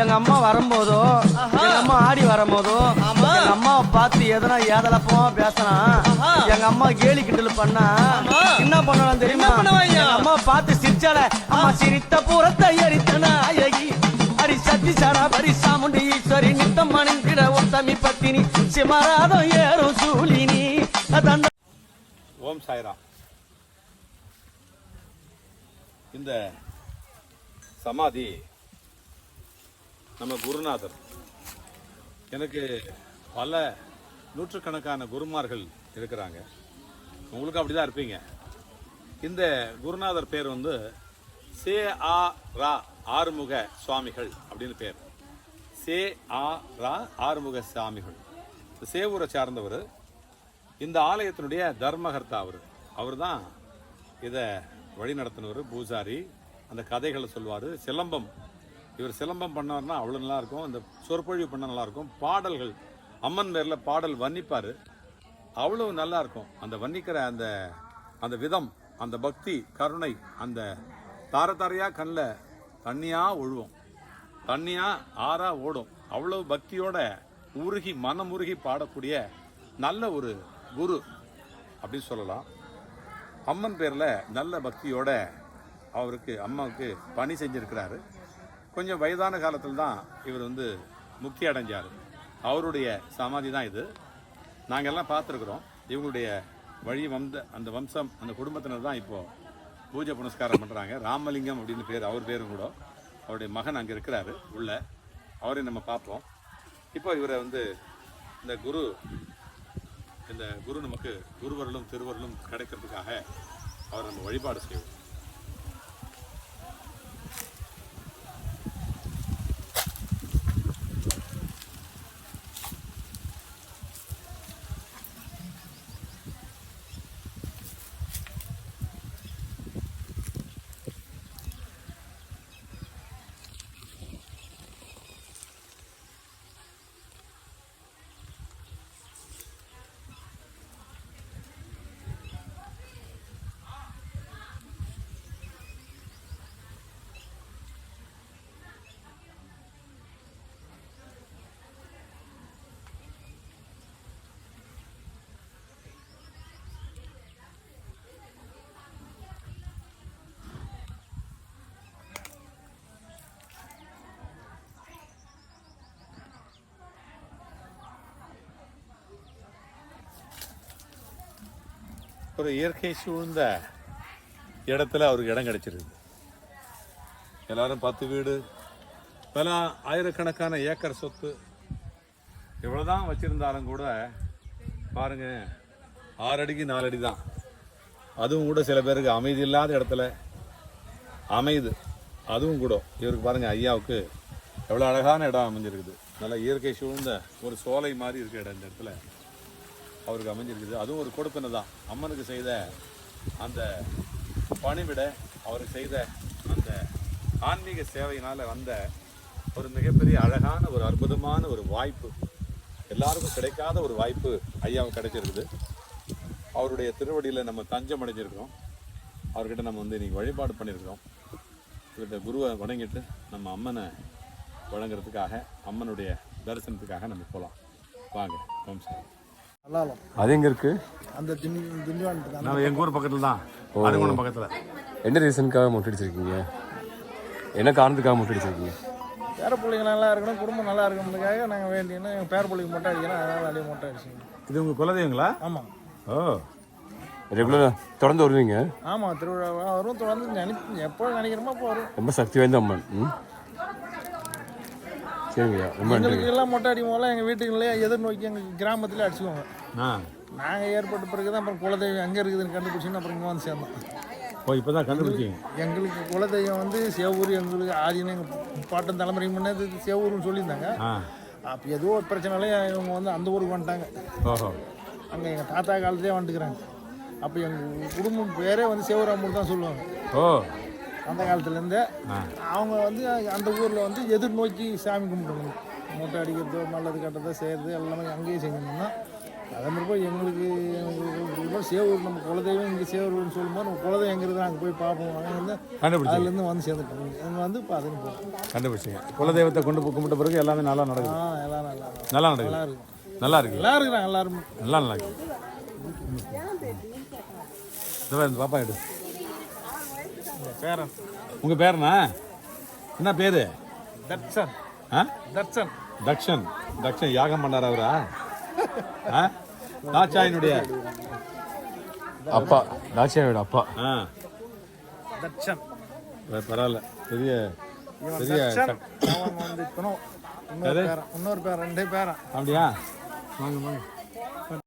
எங்க அம்மா வரும்போதோ எங்க அம்மா ஆடி வரும்போதோ. எங்க அம்மாவை பார்த்து எதனா ஏதலப்பமா ஆஹா. எங்க அம்மா கேலி கிண்டல் பண்ணா. என்ன பண்ணலாம் தெரியுமா? அம்மா பார்த்து சிரிச்சால அம்மா சிரித்த புறத்தை எரித்த நாயகி. அரி சத்தி சரா பரி சாமுண்டி ஈஸ்வரி நித்தம் மணிந்திட உத்தமி பத்தினி சிமராதம் ஏறும் சூலினி ஓம் சாய்ராம். இந்த சமாதி நம்ம குருநாதர். எனக்கு பல நூற்றுக்கணக்கான குருமார்கள் இருக்கிறாங்க. உங்களுக்கு அப்படிதான் இருப்பீங்க. இந்த குருநாதர் பேர் வந்து சே ஆ ரா ஆறுமுக சுவாமிகள் அப்படின்னு பேர். சே ஆ ரா ஆறுமுக சுவாமிகள். சேவூரை சார்ந்தவர் இந்த ஆலயத்தினுடைய தர்மகர்த்தா அவர். அவர் தான் இதை வழி நடத்தினவர் பூசாரி. அந்த கதைகளை சொல்வார் சிலம்பம் இவர் சிலம்பம் பண்ணார்னா அவ்வளோ நல்லா இருக்கும் இந்த சொற்பொழிவு பண்ண நல்லாயிருக்கும். பாடல்கள் அம்மன் பேரில் பாடல் வர்ணிப்பார். அவ்வளோ நல்லா இருக்கும் அந்த வர்ணிக்கிற அந்த அந்த விதம் அந்த பக்தி கருணை அந்த தார தாரையாக கண்ணில் தண்ணியாக ஒழுவோம் தண்ணியாக ஆறாக ஓடும். அவ்வளோ பக்தியோட உருகி மனம் உருகி பாடக்கூடிய நல்ல ஒரு குரு அப்படின்னு சொல்லலாம். அம்மன் பேரில் நல்ல பக்தியோட அவருக்கு அம்மாவுக்கு பணி செஞ்சுருக்கிறாரு. கொஞ்சம் வயதான காலத்தில் தான் இவர் வந்து முக்தி அடைஞ்சார். அவருடைய சமாதி தான் இது. நாங்கள் எல்லாம் பார்த்துருக்குறோம். இவங்களுடைய வழி வந்த அந்த வம்சம் அந்த குடும்பத்தினர் தான் இப்போது பூஜை புனஸ்காரம் பண்ணுறாங்க ராமலிங்கம் அப்படின்னு பேர் அவர் பேரும் கூட. அவருடைய மகன் அங்கே இருக்கிறாரு உள்ள. அவரை நம்ம பார்ப்போம். இப்போ இவரை வந்து இந்த குரு இந்த குரு நமக்கு குருவருளும் திருவருளும் கிடைக்கிறதுக்காக அவரை நம்ம வழிபாடு செய்வோம். ஒரு இயற்கை சூழ்ந்த இடத்துல அவருக்கு இடம் கிடைச்சிருக்கு எல்லாரும் பத்து வீடு பல ஆயிரக்கணக்கான ஏக்கர் சொத்து. இவ்வளவுதான் வச்சிருந்தாலும் கூட பாருங்க ஆறு அடிக்கு நாலு அடி தான் அதுவும் கூட சில பேருக்கு அமைதி இல்லாத இடத்துல. அமைது. அதுவும் கூட. இவருக்கு பாருங்கள் ஐயாவுக்கு எவ்வளோ அழகான இடம் அமைஞ்சிருக்குது. நல்லா இயற்கை சூழ்ந்த ஒரு சோலை மாதிரி இருக்கிற இடம் இந்த இடத்துல. அவருக்கு அமைஞ்சிருக்குது. அதுவும் ஒரு கொடுப்பினை தான். அம்மனுக்கு செய்த அந்த பணிவிட அவருக்கு செய்த அந்த ஆன்மீக சேவையினால் வந்த ஒரு மிகப்பெரிய அழகான ஒரு அற்புதமான ஒரு வாய்ப்பு. எல்லாருக்கும் கிடைக்காத ஒரு வாய்ப்பு ஐயாவுக்கு கிடைச்சிருக்குது. அவருடைய திருவடியில் நம்ம தஞ்சம் அடைஞ்சிருக்கிறோம். அவர்கிட்ட நம்ம வந்து இன்றைக்கி வழிபாடு பண்ணியிருக்கிறோம். இவர்கிட்ட குருவை வணங்கிட்டு நம்ம அம்மனை வணங்குறதுக்காக அம்மனுடைய தரிசனத்துக்காக நம்ம போகலாம் வாங்க ஓம் சார் அது எங்க இருக்கு? அந்த திண்டி திண்டிவானத்துக்கு அந்த நம்ம எங்கள் ஊர் பக்கத்தில் தான். அருங்குணம் பக்கத்தில். என்ன ரீசனுக்காக மொட்டை அடிச்சிருக்கீங்க? என்ன காரணத்துக்காக மொட்டை அடிச்சிருக்கீங்க? பேர பிள்ளைங்க நல்லா இருக்கணும் குடும்பம் நல்லா இருக்கணுன்றதுக்காக நாங்கள் வேண்டியனா எங்கள் பேர பிள்ளைங்க மொட்டை அடிக்கணும் அதனால் அப்படியே மொட்டை அடிச்சிங்க இது உங்கள் குலதெய்வங்களா? ஆமாம் ஓ. ரெகுலரா தொடர்ந்து வருவீங்க? ஆமாம் திருவிழா வரும் தொடர்ந்து நினை எப்போ நினைக்கிறோமோ அப்போ வரும். ரொம்ப சக்தி வாய்ந்த அம்மன். ம். சரிங்கய்யா ரொம்ப எங்களுக்கு எல்லாம் மொட்டை அடிக்கும் போதெல்லாம் எங்கள் வீட்டுங்களே எதிர்நோக்கி எங்கள் கிராமத்தில் அடிச்சுக்குவாங்க. ஆ. நாங்கள் ஏற்பட்ட பிறகு தான் அப்புறம் குலதெய்வம் எங்கே இருக்குதுன்னு கண்டுபிடிச்சின்னு அப்புறம் இங்கே வந்து சேர்ந்தோம். ஓ இப்போ தான் கண்டுபிடிச்சிங்க? எங்களுக்கு குலதெய்வம் வந்து சேவூர் எங்களுக்கு ஆதின்னு எங்கள் பாட்டன் தலைமுறைக்கு முன்னே சேவூர்னு சொல்லியிருந்தாங்க. அப்போ ஏதோ ஒரு பிரச்சனையில இவங்க வந்து அந்த ஊருக்கு வந்துட்டாங்க. ஓஹோ. அங்கே எங்கள் தாத்தா காலத்திலே வந்துக்கிறாங்க. அப்போ எங்கள் குடும்பம் பேரே வந்து சேவராமூர் தான் சொல்லுவாங்க. ஓ. அந்த காலத்துலேருந்தே அவங்க வந்து அந்த ஊரில் வந்து எதிர்நோக்கி சாமி கும்பிடுவாங்க மூட்டை அடிக்கிறதோ நல்லது கெட்டதோ செய்கிறது எல்லாமே அங்கேயே செஞ்சிருந்தோம்னா அதே மாதிரி போய் எங்களுக்கு எங்களுக்கு சேவூர் நம்ம குலதெய்வம் இங்கே சேவூர்னு சொல்லும்போது நம்ம குலதெய்வம் எங்கே இருக்குது அங்கே போய் பார்ப்போம். அங்கே வந்து கண்டுபிடிச்சிங்க. அதுலேருந்து வந்து சேர்ந்துட்டோம். இங்கே வந்து இப்போ அதுன்னு போகிறோம் கண்டுபிடிச்சிங்க. குலதெய்வத்தை கொண்டு போய் கும்பிட்ட பிறகு எல்லாமே நல்லா ஆ நடக்குது எல்லாம் நல்லா. நல்லா நடக்குது. நல்லா இருக்கும். நல்லா இருக்கு. நல்லா இருக்கிறாங்க எல்லாரும். நல்லா நல்லா இருக்கு இந்த பாப்பா எடு. பேரன். உங்க பேருண்ணா என்ன பேரு? தர்ஷன் ஆ? தர்ஷன் தக்ஷன் தக்ஷன் யாகம் பண்ணார் அவரா? ஆ? தாச்சாயினுடைய அப்பா. தாட்சியாவோட அப்பா. ஆ. ப- பரவாயில்ல. பெரிய பெரிய பேரன். இன்னொரு பேரன். ரெண்டே பேரன். அப்படியா? வாங்க வாங்க.